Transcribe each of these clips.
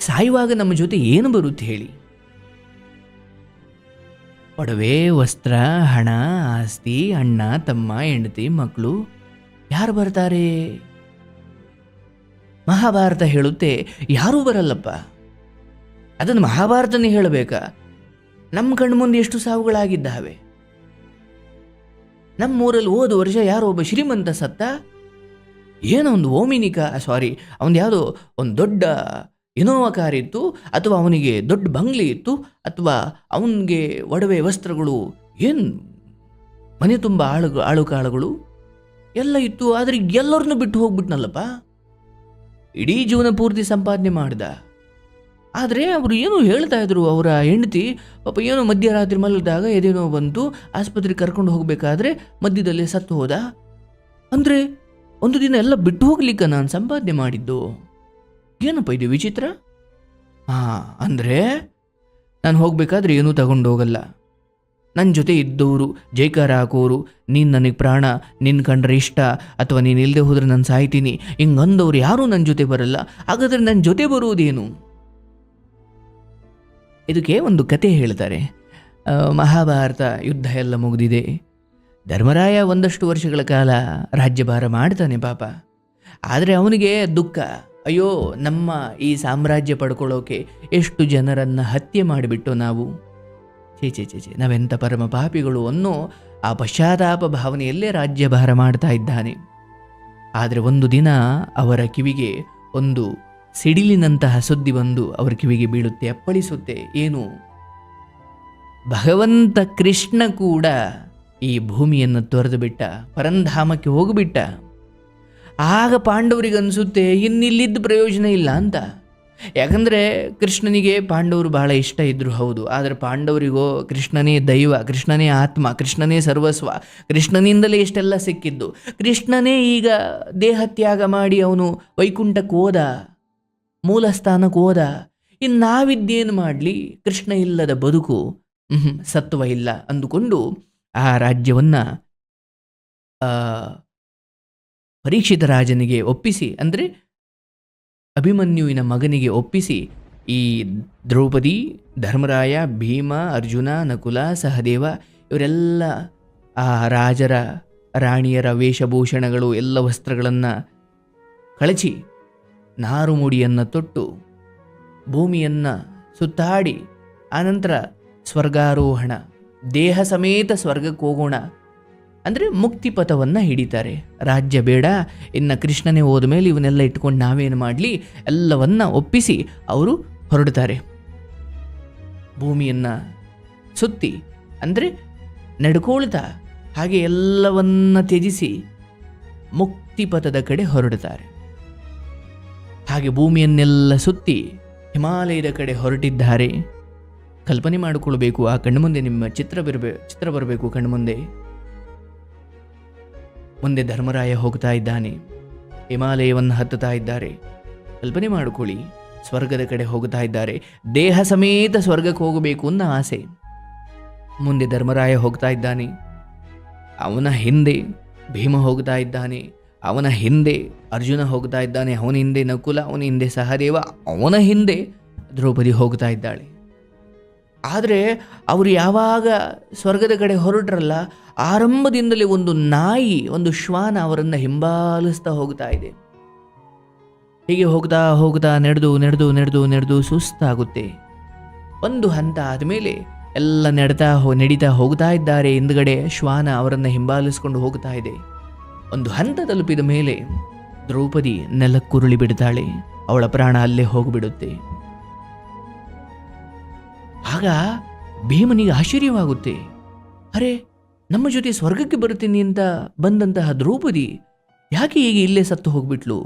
ಸಾಯುವಾಗ ನಮ್ಮ ಜೊತೆ ಏನು ಬರುತ್ತೆ ಹೇಳಿ? ಒಡವೆ ವಸ್ತ್ರ, ಹಣ, ಆಸ್ತಿ, ಅಣ್ಣ, ತಮ್ಮ, ಹೆಂಡತಿ ಮಕ್ಕಳು ಯಾರು ಬರ್ತಾರೆ? ಮಹಾಭಾರತ ಹೇಳುತ್ತೆ, ಯಾರೂ ಬರಲ್ಲಪ್ಪ. ಅದನ್ನು ಮಹಾಭಾರತನೇ ಹೇಳಬೇಕಾ? ನಮ್ಮ ಕಣ್ಣು ಮುಂದೆ ಎಷ್ಟು ಸಾವುಗಳಾಗಿದ್ದಾವೆ? ನಮ್ಮೂರಲ್ಲಿ ಹೋದ ವರ್ಷ ಯಾರೋ ಒಬ್ಬ ಶ್ರೀಮಂತ ಸತ್ತ, ಏನೋ ಒಂದು ಓಮಿನಿಕ ಸಾರಿ ಅವನು ಯಾವುದೋ ಒಂದು ದೊಡ್ಡ ಇನೋವಾ ಕಾರ್ ಇತ್ತು ಅಥವಾ ಅವನಿಗೆ ದೊಡ್ಡ ಬಂಗ್ಲೆ ಇತ್ತು ಅಥವಾ ಅವನಿಗೆ ಒಡವೆ ವಸ್ತ್ರಗಳು ಏನು ಮನೆ ತುಂಬ ಆಳು ಆಳು ಕಾಳುಗಳು ಎಲ್ಲ ಇತ್ತು, ಆದರೆ ಎಲ್ಲರನ್ನೂ ಬಿಟ್ಟು ಹೋಗ್ಬಿಟ್ನಲ್ಲಪ್ಪ. ಇಡೀ ಜೀವನ ಪೂರ್ತಿ ಸಂಪಾದನೆ ಮಾಡಿದ. ಆದರೆ ಅವರು ಏನೋ ಹೇಳ್ತಾ ಇದ್ರು, ಅವರ ಹೆಂಡತಿ, ಪಾಪ ಏನೋ ಮಧ್ಯರಾತ್ರಿ ಮಲಗಿದಾಗ ಎದೇನೋ ಬಂತು, ಆಸ್ಪತ್ರೆಗೆ ಕರ್ಕೊಂಡು ಹೋಗಬೇಕಾದ್ರೆ ಮಧ್ಯದಲ್ಲಿ ಸತ್ತು ಹೋದ. ಅಂದರೆ ಒಂದು ದಿನ ಎಲ್ಲ ಬಿಟ್ಟು ಹೋಗ್ಲಿಕ್ಕ ನಾನು ಸಂಪಾದನೆ ಮಾಡಿದ್ದು? ಏನಪ್ಪ ಇದು ವಿಚಿತ್ರ? ಹಾಂ ಅಂದರೆ ನಾನು ಹೋಗಬೇಕಾದ್ರೆ ಏನೂ ತಗೊಂಡು ಹೋಗಲ್ಲ ನನ್ನ ಜೊತೆ ಇದ್ದವರು ಜೈಕಾರ ಹಾಕೋರು, ನೀನು ನನಗೆ ಪ್ರಾಣ ನಿನ್ನ ಕಂಡ್ರೆ ಇಷ್ಟ, ಅಥವಾ ನೀನು ಇಲ್ಲದೆ ಹೋದರೆ ನಾನು ಸಾಯ್ತೀನಿ ಹಿಂಗೆ ಅಂದವ್ರು ಯಾರೂ ನನ್ನ ಜೊತೆ ಬರಲ್ಲ, ಹಾಗಾದರೆ ನನ್ನ ಜೊತೆ ಬರುವುದೇನು ಇದಕ್ಕೆ ಒಂದು ಕತೆ ಹೇಳ್ತಾರೆ. ಮಹಾಭಾರತ ಯುದ್ಧ ಎಲ್ಲ ಮುಗಿದಿದೆ. ಧರ್ಮರಾಯ ಒಂದಷ್ಟು ವರ್ಷಗಳ ಕಾಲ ರಾಜ್ಯಭಾರ ಮಾಡ್ತಾನೆ ಪಾಪ. ಆದರೆ ಅವನಿಗೆ ದುಃಖ. ಅಯ್ಯೋ, ನಮ್ಮ ಈ ಸಾಮ್ರಾಜ್ಯ ಪಡ್ಕೊಳ್ಳೋಕೆ ಎಷ್ಟು ಜನರನ್ನು ಹತ್ಯೆ ಮಾಡಿಬಿಟ್ಟು ನಾವು? ಛೇ ಛೇ ಛೇ ಚೇ ನಾವೆಂಥ ಪರಮ ಪಾಪಿಗಳು ಅನ್ನೋ ಆ ಪಶ್ಚಾತ್ತಾಪ ಭಾವನೆಯಲ್ಲೇ ರಾಜ್ಯಭಾರ ಮಾಡ್ತಾ ಇದ್ದಾನೆ. ಆದರೆ ಒಂದು ದಿನ ಅವರ ಕಿವಿಗೆ ಒಂದು ಸಿಡಿಲಿನಂತಹ ಸುದ್ದಿ ಬಂದು ಅವರ ಕಿವಿಗೆ ಬೀಳುತ್ತೆ. ಅಪ್ಪಳಿಸುತ್ತೆ, ಏನು? ಭಗವಂತ ಕೃಷ್ಣ ಕೂಡ ಈ ಭೂಮಿಯನ್ನು ತೊರೆದು ಬಿಟ್ಟ ಪರಂಧಾಮಕ್ಕೆ ಹೋಗಿಬಿಟ್ಟ. ಆಗ ಪಾಂಡವರಿಗೆ ಅನಿಸುತ್ತೆ ಇನ್ನಿಲ್ಲಿದ್ದ ಪ್ರಯೋಜನ ಇಲ್ಲ ಅಂತ. ಯಾಕಂದರೆ ಕೃಷ್ಣನಿಗೆ ಪಾಂಡವರು ಬಹಳ ಇಷ್ಟ ಇದ್ದರು ಹೌದು. ಆದರೆ ಪಾಂಡವರಿಗೋ ಕೃಷ್ಣನೇ ದೈವ, ಕೃಷ್ಣನೇ ಆತ್ಮ, ಕೃಷ್ಣನೇ ಸರ್ವಸ್ವ, ಕೃಷ್ಣನಿಂದಲೇ ಇಷ್ಟೆಲ್ಲ ಸಿಕ್ಕಿದ್ದು. ಕೃಷ್ಣನೇ ಈಗ ದೇಹತ್ಯಾಗ ಮಾಡಿ ಅವನು ವೈಕುಂಠಕ್ಕೆ ಹೋದ ಮೂಲ ಸ್ಥಾನಕ್ಕೆ ಹೋದ. ಇನ್ನು ನಾವಿದ್ದೇನು ಮಾಡಲಿ? ಕೃಷ್ಣ ಇಲ್ಲದ ಬದುಕು ಸತ್ವ ಇಲ್ಲ ಅಂದುಕೊಂಡು ಆ ರಾಜ್ಯವನ್ನು ಪರೀಕ್ಷಿತ ರಾಜನಿಗೆ ಒಪ್ಪಿಸಿ, ಅಂದರೆ ಅಭಿಮನ್ಯುವಿನ ಮಗನಿಗೆ ಒಪ್ಪಿಸಿ, ಈ ದ್ರೌಪದಿ, ಧರ್ಮರಾಯ, ಭೀಮ, ಅರ್ಜುನ, ನಕುಲ, ಸಹದೇವ, ಇವರೆಲ್ಲ ಆ ರಾಜರ, ರಾಣಿಯರ ವೇಷಭೂಷಣಗಳು, ಎಲ್ಲ ವಸ್ತ್ರಗಳನ್ನು ಕಳಚಿ, ನಾರುಮುಡಿಯನ್ನು ತೊಟ್ಟು, ಭೂಮಿಯನ್ನು ಸುತ್ತಾಡಿ, ಆನಂತರ ಸ್ವರ್ಗಾರೋಹಣ, ದೇಹ ಸಮೇತ ಸ್ವರ್ಗಕ್ಕೆ ಹೋಗೋಣ. ಅಂದರೆ ಮುಕ್ತಿ ಪಥವನ್ನು ಹಿಡಿತಾರೆ. ರಾಜ್ಯ ಬೇಡ, ಇನ್ನು ಕೃಷ್ಣನೇ ಹೋದ ಮೇಲೆ ಇವನ್ನೆಲ್ಲ ಇಟ್ಕೊಂಡು ನಾವೇನು ಮಾಡಲಿ, ಎಲ್ಲವನ್ನ ಒಪ್ಪಿಸಿ ಅವರು ಹೊರಡ್ತಾರೆ. ಭೂಮಿಯನ್ನು ಸುತ್ತಿ, ಅಂದರೆ ನಡ್ಕೊಳ್ತಾ, ಹಾಗೆ ಎಲ್ಲವನ್ನ ತ್ಯಜಿಸಿ ಮುಕ್ತಿ ಪಥದ ಕಡೆ ಹೊರಡುತ್ತಾರೆ ಹಾಗೆ ಭೂಮಿಯನ್ನೆಲ್ಲ ಸುತ್ತಿ ಹಿಮಾಲಯದ ಕಡೆ ಹೊರಟಿದ್ದಾರೆ. ಕಲ್ಪನೆ ಮಾಡಿಕೊಳ್ಬೇಕು, ಆ ಕಣ್ಮುಂದೆ ನಿಮ್ಮ ಚಿತ್ರ ಬರಬೇಕು ಚಿತ್ರ ಬರಬೇಕು ಕಣ್ಮುಂದೆ. ಮುಂದೆ ಧರ್ಮರಾಯ ಹೋಗ್ತಾ ಇದ್ದಾನೆ. ಹಿಮಾಲಯವನ್ನು ಹತ್ತುತ್ತಾ ಇದ್ದಾರೆ. ಕಲ್ಪನೆ ಮಾಡಿಕೊಳ್ಳಿ, ಸ್ವರ್ಗದ ಕಡೆ ಹೋಗ್ತಾ ಇದ್ದಾರೆ. ದೇಹ ಸಮೇತ ಸ್ವರ್ಗಕ್ಕೆ ಹೋಗಬೇಕು ಅನ್ನೋ ಆಸೆ. ಮುಂದೆ ಧರ್ಮರಾಯ ಹೋಗ್ತಾ ಇದ್ದಾನೆ. ಅವನ ಹಿಂದೆ ಭೀಮ ಹೋಗ್ತಾ ಇದ್ದಾನೆ. ಅವನ ಹಿಂದೆ ಅರ್ಜುನ ಹೋಗ್ತಾ ಇದ್ದಾನೆ. ಅವನ ಹಿಂದೆ ನಕುಲ, ಅವನ ಹಿಂದೆ ಸಹದೇವ, ಅವನ ಹಿಂದೆ ದ್ರೌಪದಿ ಹೋಗ್ತಾ ಇದ್ದಾಳೆ. ಆದರೆ ಅವರು ಯಾವಾಗ ಸ್ವರ್ಗದ ಕಡೆ ಹೊರಟ್ರಲ್ಲ, ಆರಂಭದಿಂದಲೇ ಒಂದು ನಾಯಿ, ಒಂದು ಶ್ವಾನ ಅವರನ್ನು ಹಿಂಬಾಲಿಸ್ತಾ ಹೋಗ್ತಾ ಇದೆ. ಹೀಗೆ ಹೋಗ್ತಾ ಹೋಗ್ತಾ ನಡೆದು ನಡೆದು ನಡೆದು ನಡೆದು ಸುಸ್ತಾಗುತ್ತೆ. ಒಂದು ಹಂತ ಆದಮೇಲೆ ಎಲ್ಲ ನಡೆತಾ ಹೋ, ನಡೀತಾ ಹೋಗ್ತಾ ಇದ್ದಾರೆ. ಹಿಂದ್ಗಡೆ ಶ್ವಾನ ಅವರನ್ನು ಹಿಂಬಾಲಿಸ್ಕೊಂಡು ಹೋಗ್ತಾ ಇದೆ. ಒಂದು ಹಂತ ತಲುಪಿದ ಮೇಲೆ ದ್ರೌಪದಿ ನೆಲಕ್ಕುರುಳಿ ಬಿಡ್ತಾಳೆ. ಅವಳ ಪ್ರಾಣ ಅಲ್ಲೇ ಹೋಗಿಬಿಡುತ್ತೆ. ಆಗ ಭೀಮನಿಗೆ ಆಶ್ಚರ್ಯವಾಗುತ್ತೆ. ಅರೆ, ನಮ್ಮ ಜೊತೆ ಸ್ವರ್ಗಕ್ಕೆ ಬರುತ್ತೀನಿ ಅಂತ ಬಂದಂತಹ ದ್ರೌಪದಿ ಯಾಕೆ ಹೀಗೆ ಇಲ್ಲೇ ಸತ್ತು ಹೋಗ್ಬಿಟ್ಲು?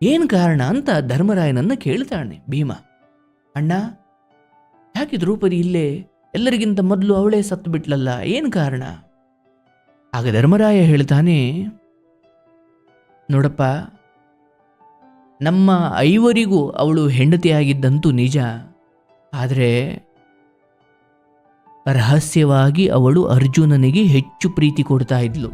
ಏನು ಕಾರಣ ಅಂತ ಧರ್ಮರಾಯನನ್ನು ಕೇಳ್ತಾಳೆ ಭೀಮ. ಅಣ್ಣ, ಯಾಕೆ ದ್ರೌಪದಿ ಇಲ್ಲೇ? ಎಲ್ಲರಿಗಿಂತ ಮೊದಲು ಅವಳೇ ಸತ್ತು ಬಿಟ್ಲಲ್ಲ, ಏನು ಕಾರಣ? ಆಗ ಧರ್ಮರಾಯ ಹೇಳ್ತಾನೆ, ನೋಡಪ್ಪ, ನಮ್ಮ ಐವರಿಗೂ ಅವಳು ಹೆಂಡತಿಯಾಗಿದ್ದಂತೂ ನಿಜ. ಆದರೆ ರಹಸ್ಯವಾಗಿ ಅವಳು ಅರ್ಜುನನಿಗೆ ಹೆಚ್ಚು ಪ್ರೀತಿ ಕೊಡ್ತಾ ಇದ್ಲು.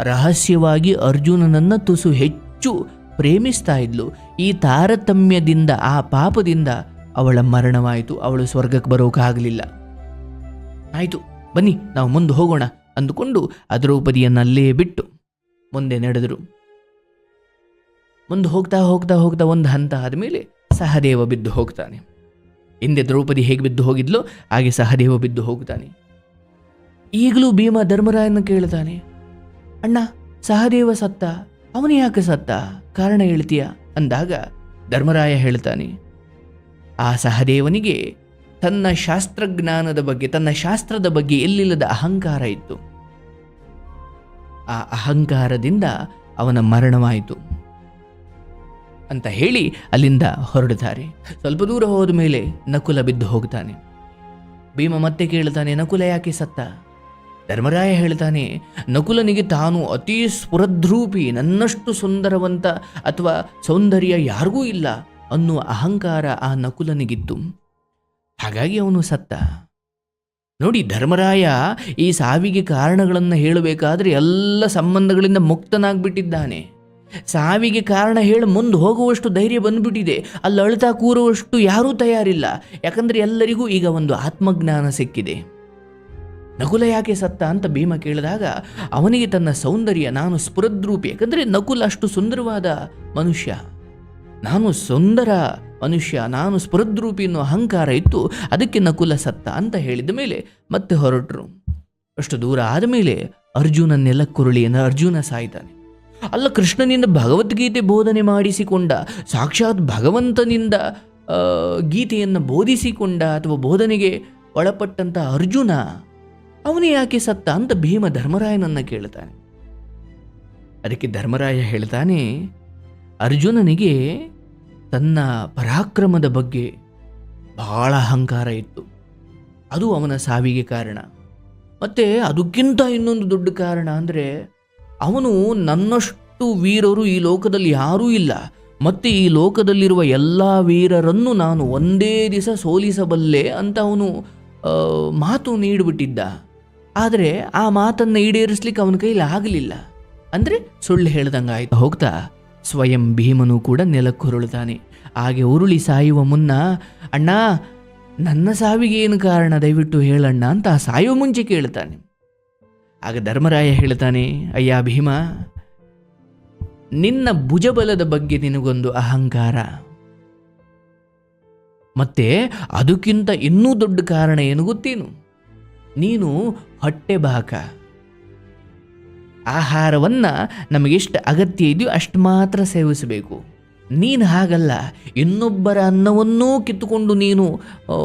ರಹಸ್ಯವಾಗಿ ಅರ್ಜುನನನ್ನ ತುಸು ಹೆಚ್ಚು ಪ್ರೇಮಿಸ್ತಾ ಇದ್ಲು. ಈ ತಾರತಮ್ಯದಿಂದ, ಆ ಪಾಪದಿಂದ ಅವಳ ಮರಣವಾಯಿತು. ಅವಳು ಸ್ವರ್ಗಕ್ಕೆ ಬರೋಕ್ಕಾಗಲಿಲ್ಲ ಆಯಿತು, ಬನ್ನಿ, ನಾವು ಮುಂದೆ ಹೋಗೋಣ ಅಂದುಕೊಂಡು ಅದ್ರೌಪದಿಯನ್ನಲ್ಲೇ ದ್ರೌಪದಿಯನ್ನಲ್ಲೇ ಬಿಟ್ಟು ಮುಂದೆ ನಡೆದರು. ಮುಂದೆ ಹೋಗ್ತಾ ಹೋಗ್ತಾ ಹೋಗ್ತಾ ಒಂದು ಹಂತ ಆದಮೇಲೆ ಸಹದೇವ ಬಿದ್ದು ಹೋಗ್ತಾನೆ. ಹಿಂದೆ ದ್ರೌಪದಿ ಹೇಗೆ ಬಿದ್ದು ಹೋಗಿದ್ಲೋ, ಹಾಗೆ ಸಹದೇವ ಬಿದ್ದು ಹೋಗ್ತಾನೆ ಈಗಲೂ ಭೀಮ ಧರ್ಮರಾಯನ ಕೇಳ್ತಾನೆ. ಅಣ್ಣ, ಸಹದೇವ ಸತ್ತ, ಅವನು ಯಾಕೆ ಸತ್ತ? ಕಾರಣ ಹೇಳ್ತೀಯ? ಅಂದಾಗ ಧರ್ಮರಾಯ ಹೇಳ್ತಾನೆ. ಆ ಸಹದೇವನಿಗೆ ತನ್ನ ಶಾಸ್ತ್ರಜ್ಞಾನದ ಬಗ್ಗೆ, ತನ್ನ ಶಾಸ್ತ್ರದ ಬಗ್ಗೆ ಎಲ್ಲಿಲ್ಲದ ಅಹಂಕಾರ ಇತ್ತು. ಆ ಅಹಂಕಾರದಿಂದ ಅವನ ಮರಣವಾಯಿತು. ಅಂತ ಹೇಳಿ ಅಲ್ಲಿಂದ ಹೊರಡುತ್ತಾರೆ. ಸ್ವಲ್ಪ ದೂರ ಹೋದ ಮೇಲೆ ನಕುಲ ಬಿದ್ದು ಹೋಗ್ತಾನೆ ಭೀಮ ಮತ್ತೆ ಕೇಳ್ತಾನೆ ನಕುಲ ಯಾಕೆ ಸತ್ತ? ಧರ್ಮರಾಯ ಹೇಳ್ತಾನೆ ನಕುಲನಿಗೆ ತಾನು ಅತಿ ಸ್ಫುರದ್ರೂಪಿ, ನನ್ನಷ್ಟು ಸುಂದರವಂತ ಅಥವಾ ಸೌಂದರ್ಯ ಯಾರಿಗೂ ಇಲ್ಲ ಅನ್ನುವ ಅಹಂಕಾರ ಆ ನಕುಲನಿಗಿತ್ತು. ಹಾಗಾಗಿ ಅವನು ಸತ್ತ. ನೋಡಿ, ಧರ್ಮರಾಯ ಈ ಸಾವಿಗೆ ಕಾರಣಗಳನ್ನು ಹೇಳಬೇಕಾದ್ರೆ ಎಲ್ಲ ಸಂಬಂಧಗಳಿಂದ ಮುಕ್ತನಾಗ್ಬಿಟ್ಟಿದ್ದಾನೆ. ಸಾವಿಗೆ ಕಾರಣ ಹೇಳಿ ಮುಂದೆ ಹೋಗುವಷ್ಟು ಧೈರ್ಯ ಬಂದ್ಬಿಟ್ಟಿದೆ. ಅಲ್ಲಿ ಅಳ್ತಾ ಕೂರುವಷ್ಟು ಯಾರೂ ತಯಾರಿಲ್ಲ. ಯಾಕಂದ್ರೆ ಎಲ್ಲರಿಗೂ ಈಗ ಒಂದು ಆತ್ಮಜ್ಞಾನ ಸಿಕ್ಕಿದೆ. ನಕುಲ ಯಾಕೆ ಸತ್ತ ಅಂತ ಭೀಮ ಕೇಳಿದಾಗ, ಅವನಿಗೆ ತನ್ನ ಸೌಂದರ್ಯ, ನಾನು ಸ್ಫುರದ್ರೂಪಿ, ಯಾಕಂದ್ರೆ ನಕುಲ ಅಷ್ಟು ಸುಂದರವಾದ ಮನುಷ್ಯ. ನಾನು ಸುಂದರ ಮನುಷ್ಯ, ನಾನು ಸ್ಫುರದ್ರೂಪಿ ಅನ್ನೋ ಅಹಂಕಾರ ಇತ್ತು, ಅದಕ್ಕೆ ನಕುಲ ಸತ್ತ ಅಂತ ಹೇಳಿದ ಮೇಲೆ ಮತ್ತೆ ಹೊರಟರು. ಅಷ್ಟು ದೂರ ಆದಮೇಲೆ ಅರ್ಜುನ ನೆಲಕ್ಕುರುಳಿಯಿಂದ ಅರ್ಜುನ ಸಾಯ್ತಾನೆ. ಅಲ್ಲ ಕೃಷ್ಣನಿಂದ ಭಗವದ್ಗೀತೆ ಬೋಧನೆ ಮಾಡಿಸಿಕೊಂಡ, ಸಾಕ್ಷಾತ್ ಭಗವಂತನಿಂದ ಗೀತೆಯನ್ನು ಬೋಧಿಸಿಕೊಂಡ ಅಥವಾ ಬೋಧನೆಗೆ ಒಳಪಟ್ಟಂತ ಅರ್ಜುನ, ಅವನೇ ಯಾಕೆ ಸತ್ತ ಅಂತ ಭೀಮ ಧರ್ಮರಾಯನನ್ನು ಕೇಳ್ತಾನೆ. ಅದಕ್ಕೆ ಧರ್ಮರಾಯ ಹೇಳ್ತಾನೆ, ಅರ್ಜುನನಿಗೆ ತನ್ನ ಪರಾಕ್ರಮದ ಬಗ್ಗೆ ಬಹಳ ಅಹಂಕಾರ ಇತ್ತು. ಅದು ಅವನ ಸಾವಿಗೆ ಕಾರಣ. ಮತ್ತೆ ಅದಕ್ಕಿಂತ ಇನ್ನೊಂದು ದೊಡ್ಡ ಕಾರಣ ಅಂದರೆ ಅವನು ನನ್ನಷ್ಟು ವೀರರು ಈ ಲೋಕದಲ್ಲಿ ಯಾರೂ ಇಲ್ಲ. ಮತ್ತೆ ಈ ಲೋಕದಲ್ಲಿರುವ ಎಲ್ಲ ವೀರರನ್ನು ನಾನು ಒಂದೇ ದಿವಸ ಸೋಲಿಸಬಲ್ಲೆ ಅಂತ ಅವನು ಮಾತು ನೀಡಿಬಿಟ್ಟಿದ್ದ. ಆದರೆ ಆ ಮಾತನ್ನು ಈಡೇರಿಸ್ಲಿಕ್ಕೆ ಅವನ ಕೈಲಿ ಆಗಲಿಲ್ಲ. ಅಂದರೆ ಸುಳ್ಳು ಹೇಳ್ದಂಗಾಯ್ತು. ಹೋಗ್ತಾ, ಸ್ವಯಂ ಭೀಮನು ಕೂಡ ನೆಲಕ್ಕುರುಳುತ್ತಾನೆ. ಹಾಗೆ ಉರುಳಿ ಸಾಯುವ ಮುನ್ನ, ಅಣ್ಣ, ನನ್ನ ಸಾವಿಗೆ ಏನು ಕಾರಣ? ದಯವಿಟ್ಟು ಹೇಳಣ್ಣ ಅಂತ ಸಾಯುವ ಮುಂಚೆ ಕೇಳ್ತಾನೆ ಆಗ ಧರ್ಮರಾಯ ಹೇಳ್ತಾನೆ, ಅಯ್ಯ ಭೀಮ, ನಿನ್ನ ಭುಜಬಲದ ಬಗ್ಗೆ ನಿನಗೊಂದು ಅಹಂಕಾರ. ಮತ್ತೆ ಅದಕ್ಕಿಂತ ಇನ್ನೂ ದೊಡ್ಡ ಕಾರಣ ಏನು ಗೊತ್ತೇನು? ನೀನು ಹೊಟ್ಟೆ ಬಾಕ. ಆಹಾರವನ್ನು ನಮಗೆಷ್ಟು ಅಗತ್ಯ ಇದೆಯೋ ಅಷ್ಟು ಮಾತ್ರ ಸೇವಿಸಬೇಕು. ನೀನು ಹಾಗಲ್ಲ, ಇನ್ನೊಬ್ಬರ ಅನ್ನವನ್ನೂ ಕಿತ್ತುಕೊಂಡು ನೀನು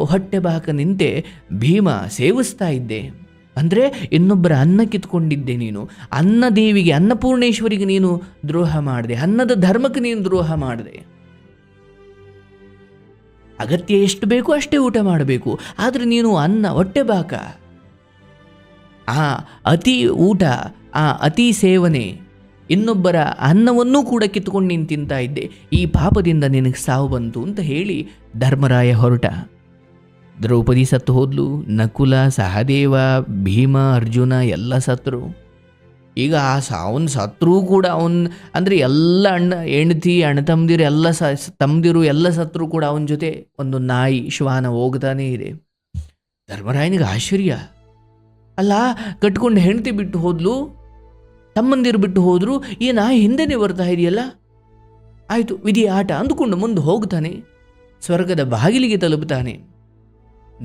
ಹೊಟ್ಟೆ ಬಾಕ ನಿಂತೆ ಭೀಮ ಸೇವಿಸ್ತಾ ಇದ್ದೆ. ಅಂದರೆ ಇನ್ನೊಬ್ಬರ ಅನ್ನ ಕಿತ್ಕೊಂಡಿದ್ದೆ ನೀನು. ಅನ್ನ ದೇವಿಗೆ ಅನ್ನಪೂರ್ಣೇಶ್ವರಿಗೆ ನೀನು ದ್ರೋಹ ಮಾಡಿದೆ. ಅನ್ನದ ಧರ್ಮಕ್ಕೆ ನೀನು ದ್ರೋಹ ಮಾಡಿದೆ. ಅಗತ್ಯ ಎಷ್ಟು ಬೇಕೋ ಅಷ್ಟೇ ಊಟ ಮಾಡಬೇಕು. ಆದರೆ ನೀನು ಅನ್ನ, ಹೊಟ್ಟೆ ಬಾಕ. ಆ ಅತಿ ಊಟ, ಆ ಅತಿ ಸೇವನೆ, ಇನ್ನೊಬ್ಬರ ಅನ್ನವನ್ನೂ ಕೂಡ ಕಿತ್ಕೊಂಡು ನೀನು ತಿಂತಾ ಇದ್ದೆ. ಈ ಪಾಪದಿಂದ ನಿನಗೆ ಸಾವು ಬಂತು ಅಂತ ಹೇಳಿ ಧರ್ಮರಾಯ ಹೊರಟ. ದ್ರೌಪದಿ ಸತ್ತು ಹೋದ್ಲು, ನಕುಲ, ಸಹದೇವ, ಭೀಮ, ಅರ್ಜುನ, ಎಲ್ಲ ಸತ್ರು. ಈಗ ಆ ಸಾವನ್ ಸತ್ರೂ ಕೂಡ ಅವನ್, ಅಂದರೆ ಎಲ್ಲ ಅಣ್ಣ, ಹೆಂಡತಿ, ಅಣ್ಣ ತಮ್ಮದಿರು ಎಲ್ಲ ಸ ತಮ್ಮದಿರು ಎಲ್ಲ ಸತ್ರು ಕೂಡ ಅವನ ಜೊತೆ ಒಂದು ನಾಯಿ, ಶ್ವಾನ ಹೋಗ್ತಾನೆ ಇದೆ. ಧರ್ಮರಾಯನಿಗೆ ಆಶ್ಚರ್ಯ. ಅಲ್ಲ, ಕಟ್ಕೊಂಡು ಹೆಂಡತಿ ಬಿಟ್ಟು ಹೋದ್ಲು, ತಮ್ಮಂದಿರು ಬಿಟ್ಟು ಹೋದ್ರು, ಈ ನಾಯಿ ಹಿಂದೆನೇ ಬರ್ತಾ ಇದೆಯಲ್ಲ? ಆಯಿತು, ವಿಧಿ ಆಟ ಅಂದುಕೊಂಡು ಮುಂದೆ ಹೋಗ್ತಾನೆ, ಸ್ವರ್ಗದ ಬಾಗಿಲಿಗೆ ತಲುಪುತ್ತಾನೆ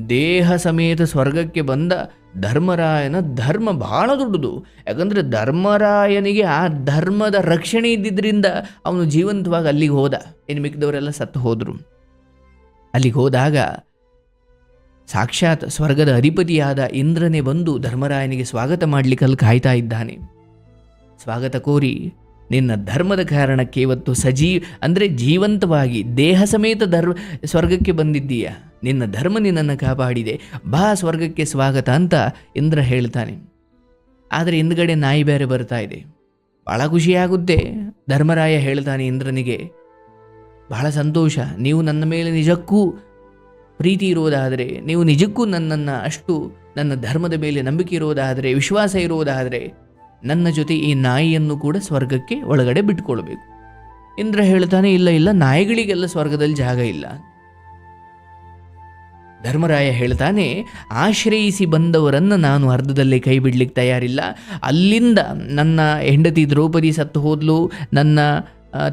ದೇಹ ಸಮೇತ ಸ್ವರ್ಗಕ್ಕೆ ಬಂದ ಧರ್ಮರಾಯನ ಧರ್ಮ ಭಾಳ ದೊಡ್ಡದು. ಯಾಕಂದರೆ ಧರ್ಮರಾಯನಿಗೆ ಆ ಧರ್ಮದ ರಕ್ಷಣೆ ಇದ್ದಿದ್ದರಿಂದ ಅವನು ಜೀವಂತವಾಗಿ ಅಲ್ಲಿಗೆ ಹೋದ. ಇನ್ನು ಮಿಕ್ಕಿದವರೆಲ್ಲ ಸತ್ತು ಹೋದರು. ಅಲ್ಲಿಗೆ ಹೋದಾಗ ಸಾಕ್ಷಾತ್ ಸ್ವರ್ಗದ ಅಧಿಪತಿಯಾದ ಇಂದ್ರನೇ ಬಂದು ಧರ್ಮರಾಯನಿಗೆ ಸ್ವಾಗತ ಮಾಡಲಿಕ್ಕೆ ಅಲ್ಲಿ ಕಾಯ್ತಾ ಇದ್ದಾನೆ. ಸ್ವಾಗತ ಕೋರಿ ನಿನ್ನ ಧರ್ಮದ ಕಾರಣಕ್ಕೆ ಇವತ್ತು ಸಜೀವ್ ಅಂದರೆ ಜೀವಂತವಾಗಿ ದೇಹ ಸಮೇತ ಧರ್ಮ, ಸ್ವರ್ಗಕ್ಕೆ ಬಂದಿದ್ದೀಯ? ನಿನ್ನ ಧರ್ಮ ನಿನ್ನನ್ನು ಕಾಪಾಡಿದೆ. ಬಾ ಸ್ವರ್ಗಕ್ಕೆ ಸ್ವಾಗತ ಅಂತ ಇಂದ್ರ ಹೇಳ್ತಾನೆ. ಆದರೆ ಹಿಂದ್ಗಡೆ ನಾಯಿ ಬೇರೆ ಬರ್ತಾ ಇದೆ. ಭಾಳ ಖುಷಿಯಾಗುತ್ತೆ, ಧರ್ಮರಾಯ ಹೇಳ್ತಾನೆ ಇಂದ್ರನಿಗೆ. ಬಹಳ ಸಂತೋಷ, ನೀವು ನನ್ನ ಮೇಲೆ ನಿಜಕ್ಕೂ ಪ್ರೀತಿ ಇರೋದಾದರೆ, ನೀವು ನಿಜಕ್ಕೂ ನನ್ನನ್ನು ಅಷ್ಟು ನನ್ನ ಧರ್ಮದ ಮೇಲೆ ನಂಬಿಕೆ ಇರೋದಾದರೆ, ವಿಶ್ವಾಸ ಇರೋದಾದರೆ, ನನ್ನ ಜೊತೆ ಈ ನಾಯಿಯನ್ನು ಕೂಡ ಸ್ವರ್ಗಕ್ಕೆ ಒಳಗಡೆ ಬಿಟ್ಕೊಳ್ಬೇಕು ಇಂದ್ರ ಹೇಳ್ತಾನೆ, ಇಲ್ಲ ಇಲ್ಲ, ನಾಯಿಗಳಿಗೆಲ್ಲ ಸ್ವರ್ಗದಲ್ಲಿ ಜಾಗ ಇಲ್ಲ. ಧರ್ಮರಾಯ ಹೇಳ್ತಾನೆ, ಆಶ್ರಯಿಸಿ ಬಂದವರನ್ನು ನಾನು ಅರ್ಧದಲ್ಲೇ ಕೈ ಬಿಡ್ಲಿಕ್ಕೆ ತಯಾರಿಲ್ಲ. ಅಲ್ಲಿಂದ ನನ್ನ ಹೆಂಡತಿ ದ್ರೌಪದಿ ಸತ್ತು ಹೋದಲು, ನನ್ನ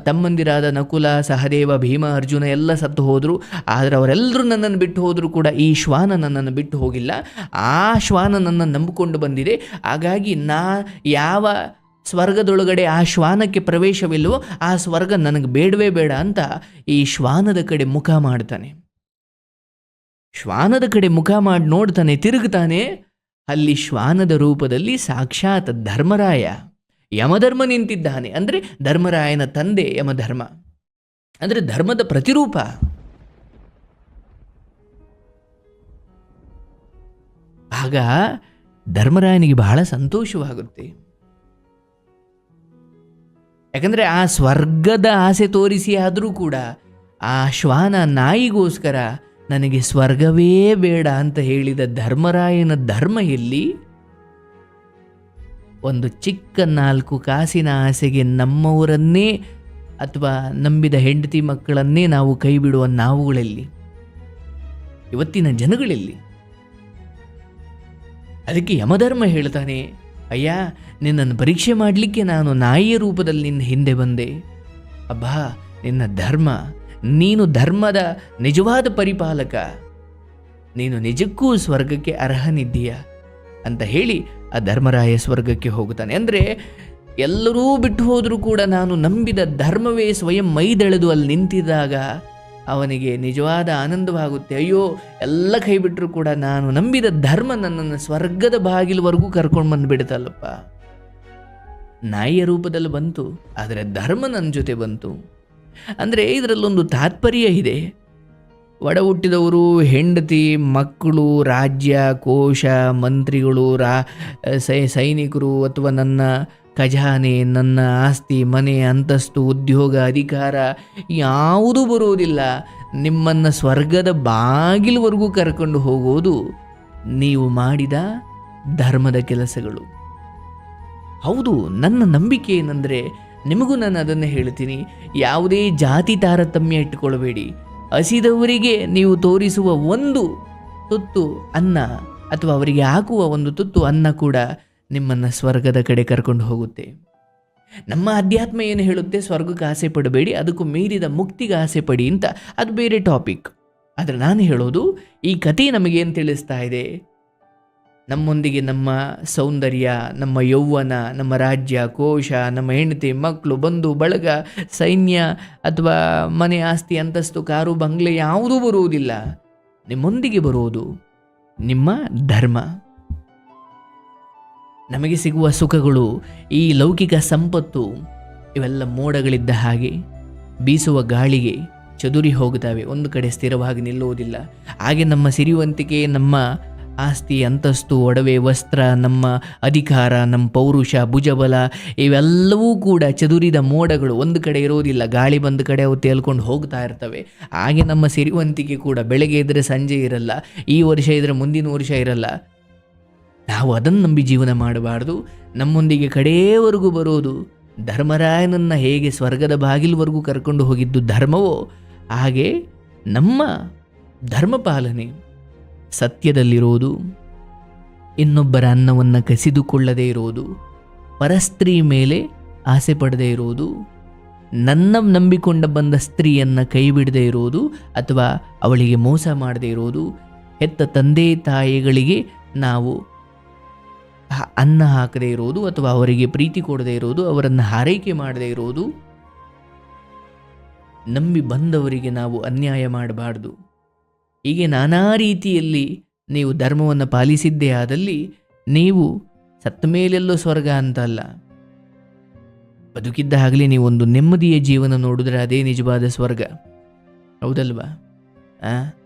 ತಮ್ಮಂದಿರಾದ ನಕುಲ, ಸಹದೇವ, ಭೀಮ, ಅರ್ಜುನ ಎಲ್ಲ ಸತ್ತು ಹೋದರು. ಆದರೆ ಅವರೆಲ್ಲರೂ ನನ್ನನ್ನು ಬಿಟ್ಟು ಹೋದರೂ ಕೂಡ ಈ ಶ್ವಾನ ನನ್ನನ್ನು ಬಿಟ್ಟು ಹೋಗಿಲ್ಲ. ಆ ಶ್ವಾನ ನನ್ನನ್ನು ನಂಬಿಕೊಂಡು ಬಂದಿದೆ. ಹಾಗಾಗಿ ನಾ ಯಾವ ಸ್ವರ್ಗದೊಳಗಡೆ ಆ ಶ್ವಾನಕ್ಕೆ ಪ್ರವೇಶವಿಲ್ಲವೋ ಆ ಸ್ವರ್ಗ ನನಗೆ ಬೇಡವೇ ಬೇಡ ಅಂತ ಈ ಶ್ವಾನದ ಕಡೆ ಮುಖ ಮಾಡ್ತಾನೆ. ಶ್ವಾನದ ಕಡೆ ಮುಖ ಮಾಡಿ ನೋಡ್ತಾನೆ, ತಿರುಗ್ತಾನೆ. ಅಲ್ಲಿ ಶ್ವಾನದ ರೂಪದಲ್ಲಿ ಸಾಕ್ಷಾತ್ ಧರ್ಮರಾಯ. ಯಮಧರ್ಮ ನಿಂತಿದ್ದಾನೆ. ಅಂದರೆ ಧರ್ಮರಾಯನ ತಂದೆ ಯಮಧರ್ಮ. ಅಂದರೆ ಧರ್ಮದ ಪ್ರತಿರೂಪ. ಆಗ ಧರ್ಮರಾಯನಿಗೆ ಬಹಳ ಸಂತೋಷವಾಗುತ್ತೆ. ಯಾಕಂದರೆ ಆ ಸ್ವರ್ಗದ ಆಸೆ ತೋರಿಸಿ ಆದರೂ ಕೂಡ ಆ ಶ್ವಾನ ನಾಯಿಗೋಸ್ಕರ ನನಗೆ ಸ್ವರ್ಗವೇ ಬೇಡ ಅಂತ ಹೇಳಿದ ಧರ್ಮರಾಯನ ಧರ್ಮ ಎಲ್ಲಿ ಒಂದು ಚಿಕ್ಕ ನಾಲ್ಕು ಕಾಸಿನ ಆಸೆಗೆ ನಮ್ಮವರನ್ನೇ ಅಥವಾ ನಂಬಿದ ಹೆಂಡತಿ ಮಕ್ಕಳನ್ನೇ ನಾವು ಕೈ ಬಿಡುವ ನಾವುಗಳಲ್ಲಿ, ಇವತ್ತಿನ ಜನಗಳಲ್ಲಿ. ಅದಕ್ಕೆ ಯಮಧರ್ಮ ಹೇಳ್ತಾನೆ, ಅಯ್ಯ, ನಿನ್ನನ್ನು ಪರೀಕ್ಷೆ ಮಾಡಲಿಕ್ಕೆ ನಾನು ನಾಯಿಯ ರೂಪದಲ್ಲಿ ನಿನ್ನ ಹಿಂದೆ ಬಂದೆ. ಅಬ್ಬಾ, ನಿನ್ನ ಧರ್ಮ ನೀನು ಧರ್ಮದ ನಿಜವಾದ ಪರಿಪಾಲಕ, ನೀನು ನಿಜಕ್ಕೂ ಸ್ವರ್ಗಕ್ಕೆ ಅರ್ಹನಿದ್ದೀಯ ಅಂತ ಹೇಳಿ ಆ ಧರ್ಮರಾಯ ಸ್ವರ್ಗಕ್ಕೆ ಹೋಗುತ್ತಾನೆ. ಅಂದರೆ ಎಲ್ಲರೂ ಬಿಟ್ಟು ಹೋದರೂ ಕೂಡ ನಾನು ನಂಬಿದ ಧರ್ಮವೇ ಸ್ವಯಂ ಮೈದೆಳೆದು ಅಲ್ಲಿ ನಿಂತಿದ್ದಾಗ ಅವನಿಗೆ ನಿಜವಾದ ಆನಂದವಾಗುತ್ತೆ. ಅಯ್ಯೋ, ಎಲ್ಲ ಕೈ ಬಿಟ್ಟರು ಕೂಡ ನಾನು ನಂಬಿದ ಧರ್ಮ ನನ್ನನ್ನು ಸ್ವರ್ಗದ ಬಾಗಿಲವರೆಗೂ ಕರ್ಕೊಂಡು ಬಂದುಬಿಡುತ್ತಲ್ಲಪ್ಪ. ನಾಯಿಯ ರೂಪದಲ್ಲಿ ಬಂತು, ಆದರೆ ಧರ್ಮ ನನ್ನ ಜೊತೆ ಬಂತು. ಅಂದರೆ ಇದರಲ್ಲೊಂದು ತಾತ್ಪರ್ಯ ಇದೆ. ಒಡ ಹುಟ್ಟಿದವರು ಹೆಂಡತಿ, ಮಕ್ಕಳು, ರಾಜ್ಯ, ಕೋಶ, ಮಂತ್ರಿಗಳು, ರಾ, ಸೈ, ಸೈನಿಕರು ಅಥವಾ ನನ್ನ ಖಜಾನೆ, ನನ್ನ ಆಸ್ತಿ, ಮನೆ, ಅಂತಸ್ತು, ಉದ್ಯೋಗ, ಅಧಿಕಾರ ಯಾವುದೂ ಬರುವುದಿಲ್ಲ. ನಿಮ್ಮನ್ನು ಸ್ವರ್ಗದ ಬಾಗಿಲುವರೆಗೂ ಕರ್ಕೊಂಡು ಹೋಗೋದು ನೀವು ಮಾಡಿದ ಧರ್ಮದ ಕೆಲಸಗಳು. ಹೌದು, ನನ್ನ ನಂಬಿಕೆ ಏನಂದರೆ ನಿಮಗೂ ನಾನು ಅದನ್ನು ಹೇಳ್ತೀನಿ. ಯಾವುದೇ ಜಾತಿ ತಾರತಮ್ಯ ಇಟ್ಟುಕೊಳ್ಳಬೇಡಿ. ಹಸಿದವರಿಗೆ ನೀವು ತೋರಿಸುವ ಒಂದು ತುತ್ತು ಅನ್ನ ಅಥವಾ ಅವರಿಗೆ ಹಾಕುವ ಒಂದು ತುತ್ತು ಅನ್ನ ಕೂಡ ನಿಮ್ಮನ್ನು ಸ್ವರ್ಗದ ಕಡೆ ಕರ್ಕೊಂಡು ಹೋಗುತ್ತೆ. ನಮ್ಮ ಅಧ್ಯಾತ್ಮ ಏನು ಹೇಳುತ್ತೆ? ಸ್ವರ್ಗಕ್ಕೆ ಆಸೆ ಪಡಬೇಡಿ, ಅದಕ್ಕೂ ಮೀರಿದ ಮುಕ್ತಿಗೆ ಆಸೆ ಪಡಿ ಅಂತ ಅದು ಬೇರೆ ಟಾಪಿಕ್ ಆದರೆ ನಾನು ಹೇಳೋದು, ಈ ಕಥೆ ನಮಗೇನು ತಿಳಿಸ್ತಾ ಇದೆ? ನಮ್ಮೊಂದಿಗೆ ನಮ್ಮ ಸೌಂದರ್ಯ, ನಮ್ಮ ಯೌವನ, ನಮ್ಮ ರಾಜ್ಯ, ಕೋಶ, ನಮ್ಮ ಹೆಂಡತಿ ಮಕ್ಕಳು ಬಂಧು, ಬಳಗ, ಸೈನ್ಯ ಅಥವಾ ಮನೆ ಆಸ್ತಿ, ಅಂತಸ್ತು, ಕಾರು, ಬಂಗ್ಲೆ ಯಾವುದೂ ಬರುವುದಿಲ್ಲ. ನಿಮ್ಮೊಂದಿಗೆ ಬರುವುದು ನಿಮ್ಮ ಧರ್ಮ. ನಮಗೆ ಸಿಗುವ ಸುಖಗಳು, ಈ ಲೌಕಿಕ ಸಂಪತ್ತು, ಇವೆಲ್ಲ ಮೋಡಗಳಿದ್ದ ಹಾಗೆ ಬೀಸುವ ಗಾಳಿಗೆ ಚದುರಿ ಹೋಗುತ್ತವೆ. ಒಂದು ಕಡೆ ಸ್ಥಿರವಾಗಿ ನಿಲ್ಲುವುದಿಲ್ಲ. ಹಾಗೆ ನಮ್ಮ ಸಿರಿವಂತಿಕೆ, ನಮ್ಮ ಆಸ್ತಿ, ಅಂತಸ್ತು, ಒಡವೆ, ವಸ್ತ್ರ, ನಮ್ಮ ಅಧಿಕಾರ, ನಮ್ಮ ಪೌರುಷ, ಭುಜಬಲ ಇವೆಲ್ಲವೂ ಕೂಡ ಚದುರಿದ ಮೋಡಗಳು ಒಂದು ಕಡೆ ಇರೋದಿಲ್ಲ. ಗಾಳಿ ಬಂದ ಕಡೆ ಅವು ತೇಲ್ಕೊಂಡು ಹೋಗ್ತಾ ಇರ್ತವೆ. ಹಾಗೆ ನಮ್ಮ ಸಿರಿವಂತಿಕೆ ಕೂಡ ಬೆಳಗ್ಗೆ ಇದ್ದರೆ ಸಂಜೆ ಇರಲ್ಲ. ಈ ವರ್ಷ ಇದ್ದರೆ ಮುಂದಿನ ವರ್ಷ ಇರಲ್ಲ. ನಾವು ಅದನ್ನು ನಂಬಿ ಜೀವನ ಮಾಡಬಾರ್ದು. ನಮ್ಮೊಂದಿಗೆ ಕಡೆಯವರೆಗೂ ಬರೋದು ಧರ್ಮರಾಯನನ್ನು ಹೇಗೆ ಸ್ವರ್ಗದ ಬಾಗಿಲುವರೆಗೂ ಕರ್ಕೊಂಡು ಹೋಗಿದ್ದು ಧರ್ಮವೋ ಹಾಗೆ ನಮ್ಮ ಧರ್ಮ ಪಾಲನೆ. ಸತ್ಯದಲ್ಲಿರೋದು ಇನ್ನೊಬ್ಬರ ಅನ್ನವನ್ನು ಕಸಿದುಕೊಳ್ಳದೇ ಇರೋದು ಪರಸ್ತ್ರೀ ಮೇಲೆ ಆಸೆ ಪಡದೇ ಇರೋದು ನನ್ನ ನಂಬಿಕೊಂಡ ಬಂದ ಸ್ತ್ರೀಯನ್ನು ಕೈ ಬಿಡದೇ ಇರೋದು ಅಥವಾ ಅವಳಿಗೆ ಮೋಸ ಮಾಡದೇ ಇರೋದು ಹೆತ್ತ ತಂದೆ ತಾಯಿಗಳಿಗೆ ನಾವು ಅನ್ನ ಹಾಕದೇ ಇರೋದು ಅಥವಾ ಅವರಿಗೆ ಪ್ರೀತಿ ಕೊಡದೇ ಇರೋದು ಅವರನ್ನು ಹಾರೈಕೆ ಮಾಡದೇ ಇರೋದು ನಂಬಿ ಬಂದವರಿಗೆ ನಾವು ಅನ್ಯಾಯ ಮಾಡಬಾರ್ದು. ಹೀಗೆ ನಾನಾ ರೀತಿಯಲ್ಲಿ ನೀವು ಧರ್ಮವನ್ನು ಪಾಲಿಸಿದ್ದೇ ಆದಲ್ಲಿ ನೀವು ಸತ್ತ ಮೇಲೆಲ್ಲೋ ಸ್ವರ್ಗ ಅಂತಲ್ಲ ಬದುಕಿದ್ದ ಆಗಲಿ ನೀವು ಒಂದು ನೆಮ್ಮದಿಯ ಜೀವನ ನೋಡಿದ್ರೆ ಅದೇ ನಿಜವಾದ ಸ್ವರ್ಗ. ಹೌದಲ್ವಾ? ಆ?